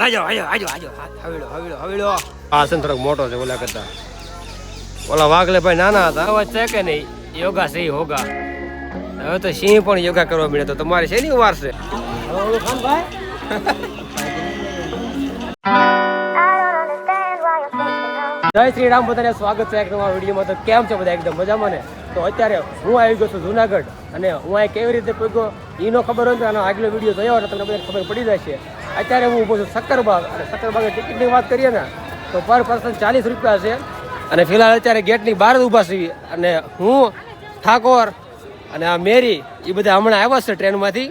આજો આજો આજો આજો હવેડો હવેડો હવેડો આ છે થોડોક મોટો છે ઓલા કરતા. ઓલા વાઘલે ભાઈ નાના હતા. અવાજ છે કે નહીં? યોગા છે હોગા. હવે તો સિંહ પણ યોગા કરવા મળે તો તમારે છે ની વાર છે? જય શ્રી રામ બધાને સ્વાગત છે એક નવા વિડીયોમાં. તો કેમ છે બધા? એકદમ મજામાં ને? તો અત્યારે હું આવી ગયો છું જુનાગઢ અને હું અહીં કેવી રીતે પૂગ્યો એનો ખબર હોય તો આનો આગલો વીડિયો જોયો એટલે તમને બધા ખબર પડી જશે. અત્યારે હું ઊભો છું સક્કરબાગ અને સક્કરબાગની ટિકિટની વાત કરીએ ને તો પર પર્સન ચાલીસ રૂપિયા છે. અને ફિલહાલ અત્યારે ગેટની બહાર જ ઊભા છીએ. અને હું ઠાકોર અને આ મેરી એ બધા હમણાં આવ્યા છે ટ્રેનમાંથી.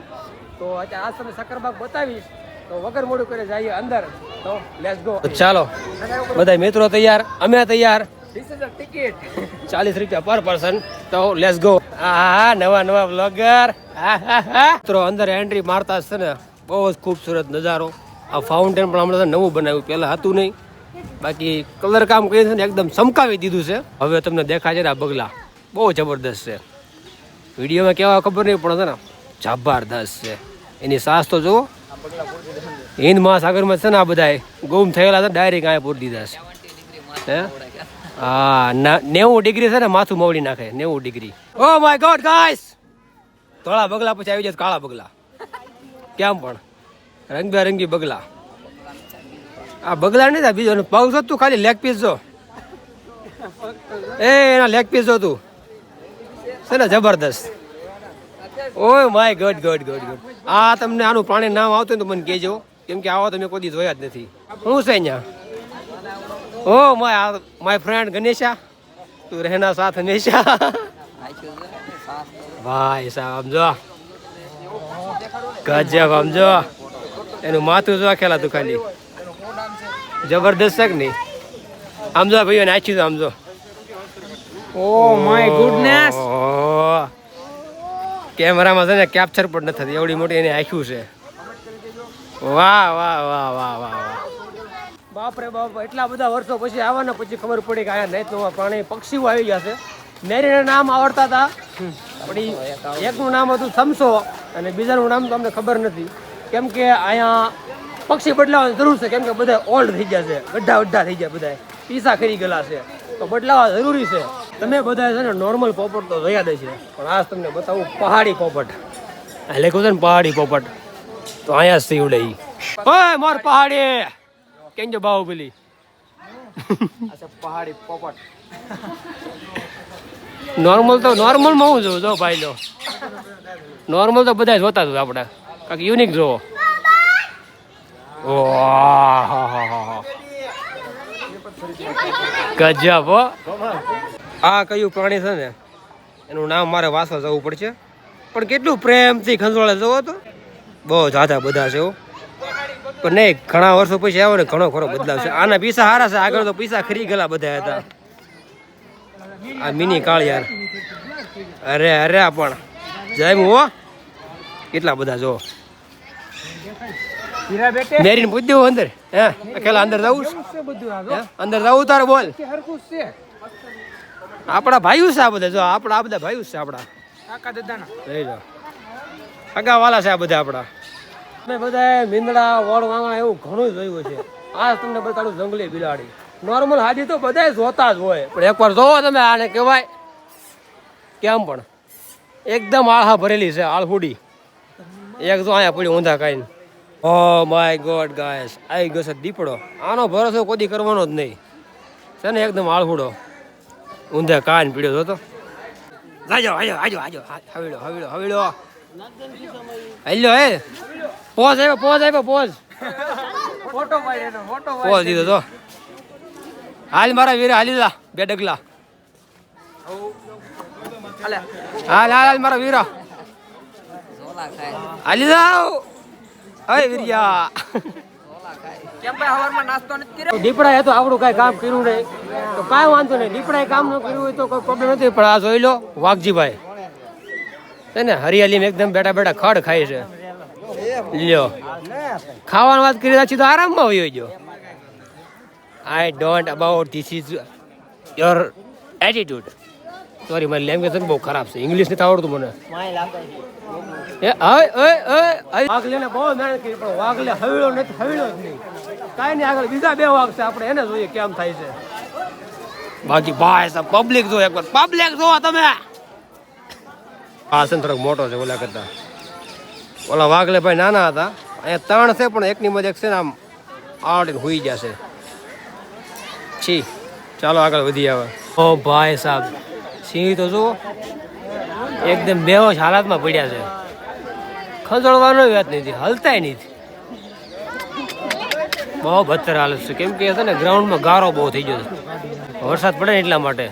તો અત્યારે આ તમને સક્કરબાગ બતાવીશ. તો વગર મોડું કરે જઈએ અંદર. તો લેટ્સ ગો ચાલો. બધા મિત્રો તૈયાર? અમે તૈયાર? ટિકિટ ચાલીસ રૂપિયા પર પર્સન. તો લેટ્સ ગો હા નવા નવા બ્લોગર મિત્રો અંદર એન્ટ્રી મારતા છે ને. બહુ જ ખૂબસૂરત નજારો. આ ફાઉન્ટેન પણ હમણાં નવું બનાવ્યું, પહેલાં હતું નહીં. બાકી કલર કામ કરી છે ને એકદમ ચમકાવી દીધું છે. હવે તમને દેખાય છે આ બગલા. બહુ જબરદસ્ત છે. વિડીયોમાં કેવા ખબર નહીં, પણ છે ને, જબરદસ્ત છે. એની સાસ તો જુઓ. હિન્દ મહાસાગરમાં છે ને આ બધા ગુમ થયેલા છે ડાયરેક્ટ અહીંયા પૂરી દીધા છે. હે? હા નેવું ડિગ્રી છે ને, માથું મવડી નાખે, નેવું degree. Oh my god guys ધોળા બગલા પછી આવી જાય કાળા બગલા. કેમ પણ? રંગબેરંગી બગલા. આ બગલા નહીં થાય બીજો પગ જો તું ખાલી લેગ પીસ જો. એ એના લેગ પીસ જો તું. છે ને જબરદસ્ત? ઓય my god god god god. આ તમને આનું પ્રાણી નામ આવતું હોય તો મને કહેજો. કેમ કે આવા તમે કોઈ જોયા જ નથી. શું છે અહીંયા? Oh my my friend Ganesha. તું રહેના સાથ હંમેશા ભાઈ સાહેબ સમજો ગજબ સમજો? એનું માથું જો ખેલા તું ખાલી જબરદસ્ત છે નહીં? સમજો ભાઈઓ નાચી તો સમજો. Oh my goodness. કેમેરામાં છે ને કેપ્ચર પણ નથી થતી. એવડી મોટી એને આખ્યું છે. વાહ વાહ વાહ વાહ વાહ વાહ. બાપ રે બાપ એટલા બધા વર્ષો પછી આવવાના પછી ખબર પડી કે આયા નહીં તો પાણી પક્ષીઓ આવી ગયા છે. મેરીના નામ આવડતા હતા. પણ એકનું નામ હતું સમસો અને બીજાનું નામ તો અમને ખબર નથી. કેમ કે અહીંયા પક્ષી બદલાવાની જરૂર છે. કેમ કે બધા ઓલ્ડ થઈ ગયા છે. ગઢા વઢા થઈ ગયા બધા પીસા ખરી ગયેલા છે. તો બદલાવા જરૂરી છે. તમે બધા છે ને નોર્મલ પોપટ તો જોયા દે છે પણ આજ તમને બતાવું પહાડી પોપટ. આ લખ્યું છે ને પહાડી પોપટ. તો અહીંયા સીવડે ઈ. ઓય, મોર પહાડી. કેમ જો બાહુબલી અચ્છા, પહાડી પોપટ. નોર્મલ તો નોર્મલમાં હું જોઉં, જો ભાઈ લો. નોર્મલ તો બધા જોતા જ આપણે. કાંક યુનિક જોવો. ગજબ, હો. આ કયું પ્રાણી છે ને? એનું નામ મારે વાસો જવું પડશે. પણ કેટલું પ્રેમથી ખંજવાળે જવો તો. બહુ જાજા બધા છે એવું પણ નહીં, ઘણા વર્ષો પછી આવ્યો ને ઘણો ખરો બદલાવ છે. આના પૈસા સારા છે, આગળ તો પૈસા ખરી ગયેલા બધા હતા. આ મિની કાળિયાર. અરે અરે પણ. જાય હો કેટલા બધા જો મેરીને પૂછ દેવું અંદર. હે? અકેલા અંદર જવું? અંદર જવું તારે બોલ. આપણા ભાઈઓ છે આ બધા જો આપણા આ બધા ભાઈઓ છે આપણા. કાકા દાદાના. લઈ લો. અગા વાલા છે આ બધા આપણા. મેં બધા મીંદડા વડ વાંગણા એવું ઘણું જોયું છે. આ તમને બતાડું જંગલી બિલાડી. નોર્મલ હાજી તો બધા જોતા જ હોય. પણ એકવાર જોવો તમે આને કહેવાય. કેમ પણ? એકદમ આળહા ભરેલી છે આળહુડી. એક જો અહીંયા પડ્યું ઊંધા કાંઈ ઓ માય ગોડ ગાયસ આવી ગયો છે દીપડો. આનો ભરોસો કોદી કરવાનો જ નહીં. છે ને એકદમ આળહુડો. ઊંધા કાન પીડ્યો જોતો. આજો આજો આજો આજો હવીડો હવીડો હવીડો હલ્યો હે પોઝ આવ્યો પોઝ આવ્યો પોઝ. ફોટો પાડી ફોટો પોઝ દીધો તો. હાલ મારા વીરે, હાલી લા, બે ડગલા. હાલ હાલ હાલ મારા વીરા. હાલી જાઓ. હવે વીરિયા. દીપડા એ તો આપણું કાંઈ કામ કર્યું નહીં. તો કાંઈ વાંધો નહીં. દીપડાએ કામ ન કર્યું હોય તો કોઈ પ્રોબ્લેમ નથી. પણ આ જોઈ લો, વાઘજીભાઈ. ને હરિયાળીમાં એકદમ બેઠા બેઠા ખડ ખાય છે. લ્યો. ખાવાની વાત કરી રાખી તો આરામમાં વયો ગયો. I don't about this is your attitude sorry મારી લેંગ્વેજ બહુ ખરાબ છે ઇંગ્લિશ નથી આવડતું મને એ અય વાઘલેને બહુ મહેનત કરી પણ વાઘલે હવેળો નથી હવેળો જ નહીં કાંઈ નહીં આગળ બીજા બે વાઘ છે આપણે એને જોઈએ કેમ થાય છે બાકી ભાઈ સાહેબ પબ્લિક જો એકવાર પબ્લિક જો તમે આ છે થોડોક મોટો છે ઓલા કરતા ઓલા વાઘલે ભાઈ નાના હતા અહીંયા ત્રણ છે પણ એકની મજા છે ને આમ આવડીને હોઈ જશે છી. ચાલો આગળ વધી આવે. ઓ ભાઈ સાહેબ સિંહ તો જુઓ. એકદમ બેહોશ હાલતમાં પડ્યા છે. ખંજોળવાનો વાત નથી, હલતાય નથી. બહુ ભત્તર હાલત છે. કેમ કે છે ને, ગ્રાઉન્ડમાં ગારો બહુ થઈ ગયો છે. વરસાદ પડે ને એટલા માટે.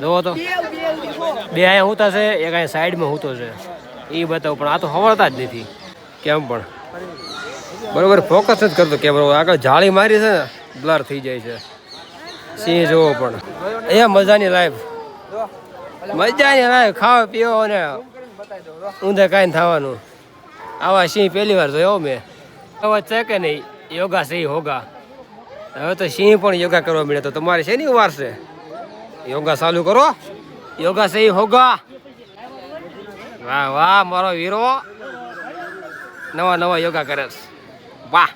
જોવો તો. બે અહીંયા હુતા છે, એક અહીંયા સાઈડમાં હુતો છે. એ બતાવું, પણ આ તો હવળતા જ નથી. કેમ પણ? બરોબર ફોકસ જ કરતો કેમેરો. આગળ જાળી મારી છે ને. બ્લર થઈ જાય છે. સિંહ જોવો પણ. અહીંયા મજાની લાઈફ મજાની લાઈફ ખાવા, પીવો ને ઊંધે કાંઈ થવાનું. આવા સિંહ પહેલી વાર જોયો મેં. અવાજ છે કે નહીં, યોગા સિંહ હોગા. હવે તો સિંહ પણ યોગા કરવા મળે તો તમારે શેની વાર છે? યોગા ચાલુ કરો. યોગા સિંહ હોગા. વાહ વાહ, મારો વીરો. નવા નવા યોગા કરે વાહ.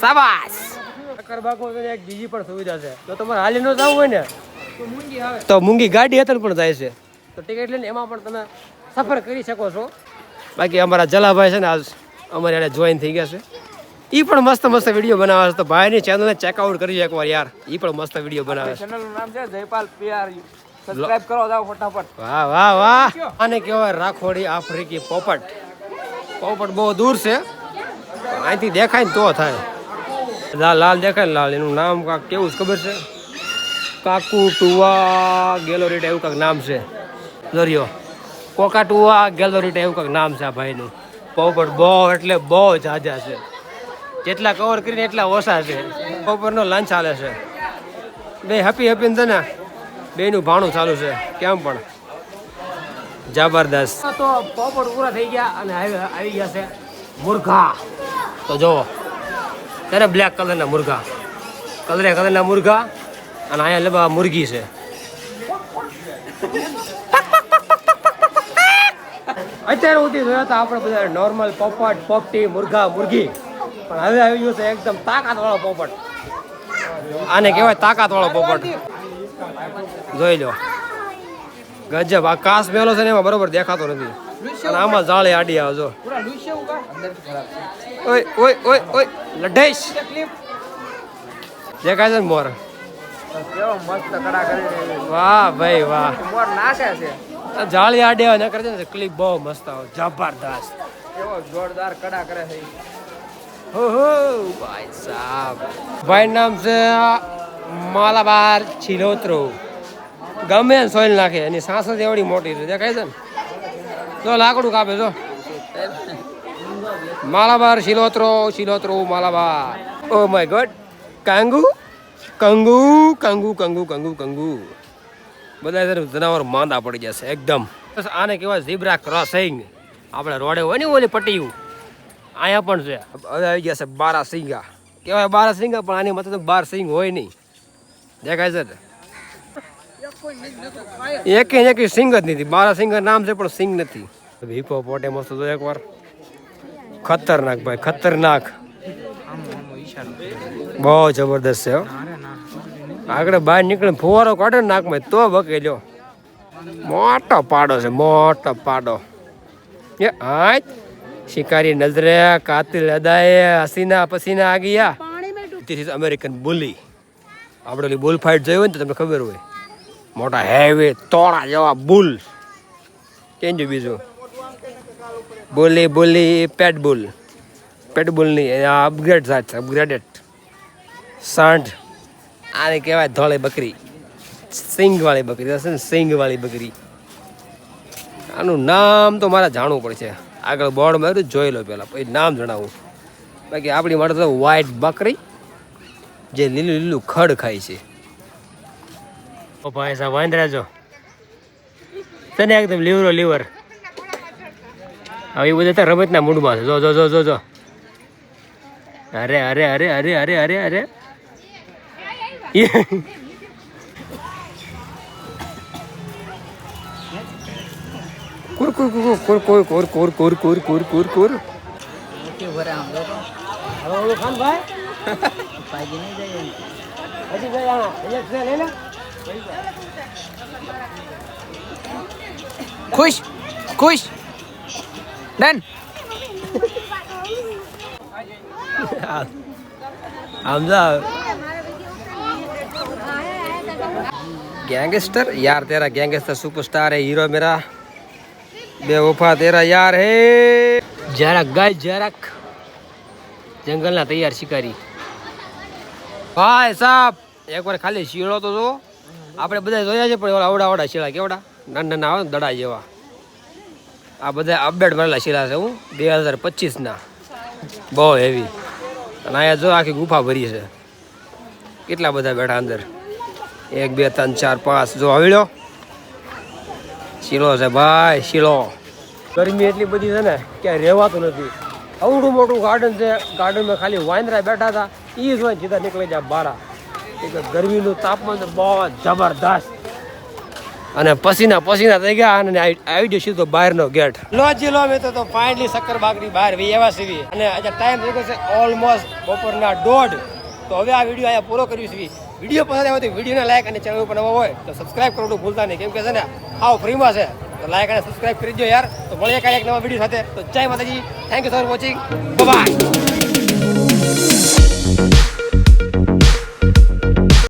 શાબાશ. ચક્કરબાગમાં એક બીજી પણ સુવિધા છે. જો તમારે હાલી ન જવું હોય ને તો મૂંગી ગાડી હેઠળ પણ જાય છે. તો ટિકિટ લઈને એમાં પણ તમે સફર કરી શકો છો. બાકી અમારા જલાભાઈ છે ને આજ અમારે એને જોઈન થઈ ગયા છે. એ પણ મસ્ત મસ્ત વીડિયો બનાવે છે. તો ભાઈની ચેનલને ચેકઆઉટ કરી એકવાર યાર. એ પણ મસ્ત વીડિયો બનાવે છે. ચેનલનું નામ છે જયપાલ પીઆર સબસ્ક્રાઇબ કરો જાઓ ફટાફટ. વાહ વાહ વાહ. આને કહેવાય રાખોડી આફ્રિકી પોપટ. પોપટ બહુ દૂર છે. અહીંથી દેખાય ને તો થાય. લાલ લાલ દેખાય લાલ, એનું નામ કાંક કેવું છે ખબર છે? કાકુ ટુવા ગેલોરીટા એવું કાંક નામ છે. દરિયો. કોકા ટુવા ગેલોરીટા એવું કાંક નામ છે આ ભાઈનું. પોપટ બહુ એટલે બહુ જાજા છે. જેટલા કવર કરીને એટલા ઓછા છે. પોપટનો લંચ ચાલે છે. બે હેપી હેપી ને બેનું ભાણું ચાલુ છે. કેમ પણ? જબરદસ્ત. તો પોપટ પૂરા થઈ ગયા અને આવી ગયા છે મુર્ગા તો જોવો. ત્યારે બ્લેક કલરના મુરઘા કલરે કલરના મુરઘા અને અહીંયા લેવા મુરગી છે. અત્યારે સુધી જોયા હતા આપણે બધા નોર્મલ પોપટ પોપટી મુરઘા મુરઘી પણ હવે આવી ગયું છે એકદમ તાકાત વાળો પોપટ. આને કહેવાય તાકાત વાળો પોપટ. જોઈ લો. ગજબ. આ કાસ મેલો છે ને એમાં બરોબર દેખાતો નથી. અને આમાં જાળી આડી આવે જો. પૂરા લુસ્ય ઉગા ઓય ઓય ઓય ઓય લઢેશ. દેખાય છે મોર? કેવો મસ્ત કડા વાહ ભાઈ વાહ. મોર નાશે છે. જાળી આડે ને કરે છે ક્લિપ બહુ મસ્ત આવે. જબરદસ્ત. કેવો જોરદાર કડા કરે છે હો હો ભાઈ સાહેબ ભાઈ નામ છે માલાબાર છિલોત્રો ગમે સોઈલ નાખે એની સાંસદ એવડી મોટી છે. દેખાય છે ને? જો લાકડું કાપે જો. માલાબાર, શિલોત્રો શિલોત્રો, માલાબાર. ઓ માય ગોડ, કાંગુ, કંગુ કંગુ કંગુ કંગુ કંગુ. બધા જનાવર માંદા પડી જશે એકદમ. આને કહેવાય ઝીબ્રા ક્રોસિંગ. આપણે રોડે હોય ને ઓલી પટ્ટીયું. અહીંયા પણ છે. હવે આવી ગયા છે બારા સિંગા. કહેવાય બારા સિંગા, પણ આની મતલબ બાર સિંગ હોય નહીં. દેખાય છે એકે એક એક સિંગ જ નથી. બારા સિંગ નામ છે, પણ સિંગ નથી. હિપો પોટે મસ્ત તો એકવાર. ખતરનાક ભાઈ, ખતરનાક. બહુ જબરદસ્ત છે. આગળ બહાર નીકળે ફુવારો કાઢે નાકમાં, તો બકે લ્યો મોટો પાડો છે, મોટો પાડો. એ આજ શિકારી નજરે, કાતિલ અદાએ હસીના પસીના આ ગયા. ધીસ ઇઝ અમેરિકન બુલી આપણે ઓલી બુલ ફાઇટ જોઈ હોય ને તો તમને ખબર હોય. મોટા હેવી તોડા જેવા બુલ કેમ બીજું? બોલી બોલી, પેડબુલ. પેટબુલની અપગ્રેડ જાત છે અપગ્રેડેડ સાંઠ આને કહેવાય ધોળી બકરી. સિંગવાળી બકરી હશે ને સિંગવાળી બકરી. આનું નામ તો મારે જાણવું પડશે. આગળ બોર્ડ માર્યું જોઈ લો પહેલાં, પછી નામ જણાવું. બાકી આપણી માટે તો વ્હાઈટ બકરી, જે લીલું લીલું ખડ ખાય છે. ઓ ભાઈ સાહેબ, વાંદરા જો. તને એકદમ લીવરો લીવર. હવે એ બધા રમતના મૂડમાં છે જો જો જો જો જો અરે અરે અરે અરે અરે અરે અરે કુર કુર કોર કોર કુર કુર કુર કુર કુર કુર કુર કુર ખુશ ખુશ ડન આમ જા गैंगस्टर यार तेरा गैंगस्टर सुपरस्टार है हीरो मेरा बेवफा तेरा यार है જરાક ગાય જરાક જંગલના તૈયાર શિકારી ભાઈ સાહેબ એકવાર ખાલી શીળો તો જો આપણે બધા જોયા છે પણ ઓલા આવડા આવડા શીળા કેવડા નાના નાના આવે ને દડા જેવા આ બધા અપડેટ મારેલા શિલા છે, હું બે હજાર પચીસના. બહુ હેવી અને અહીંયા જો આખી ગુફા ભરી છે. કેટલા બધા બેઠા અંદર? એક, બે, ત્રણ, ચાર, પાંચ. જો હવળ્યો શીલો છે ભાઈ, શીલો. ગરમી એટલી બધી છે ને, ક્યાંય રહેવાતું નથી. અવડું મોટું ગાર્ડન છે. ગાર્ડનમાં ખાલી વાંદરા બેઠા હતા. એ જ હોય સીધા નીકળી જાય બારા એટલે ગરમીનું તાપમાન બહુ જબરદસ્ત. અને પસીના પસીના થઈ ગયા અને આવી ગયો સીધો બહારનો ગેટ. લો જી, લો મેં તો ફાઇનલી શક્કર બાગની બહાર વી એવા સીવી અને આજે ટાઈમ થઈ ગયો છે ઓલમોસ્ટ બપોરના દોઢ. તો હવે આ વીડિયો અહીંયા પૂરો કર્યું છે વીડિયો પસંદ આવ્યો તો વિડીયોને લાઈક અને ચેનલ ઉપર નવો હોય તો સબસ્ક્રાઇબ કરવાનું ભૂલતા નહીં. કેમ કે છે ને, આવ ફ્રીમાં છે. તો લાઈક અને સબસ્ક્રાઇબ કરી દો યાર. તો મળીએ કાંઈ એક નવા વીડિયો સાથે. તો જય માતાજી. Thank you for watching bye